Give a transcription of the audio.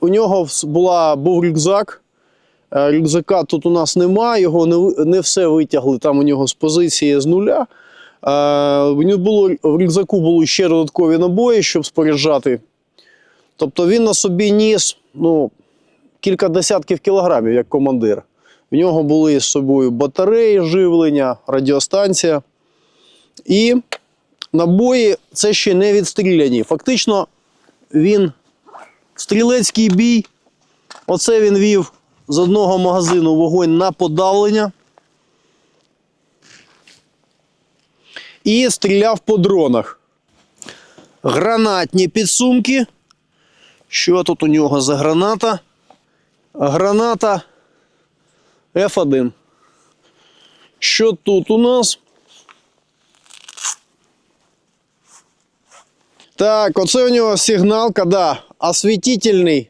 У нього була, був рюкзак. Е, Рюкзака тут у нас немає, його не, не все витягли там у нього з позиції з нуля. Е, було, в рюкзаку були ще додаткові набої, щоб споряджати. Тобто він на собі ніс ну, кілька десятків кілограмів як командир. В нього були з собою батареї, живлення, радіостанція. І набої це ще не відстріляні. Фактично, він стрілецький бій. Оце він вів з одного магазину вогонь на подавлення. І стріляв по дронах. Гранатні підсумки. Що тут у нього за граната? Граната F1. Що тут у нас? Так, оце у нього сигналка, да, освітительний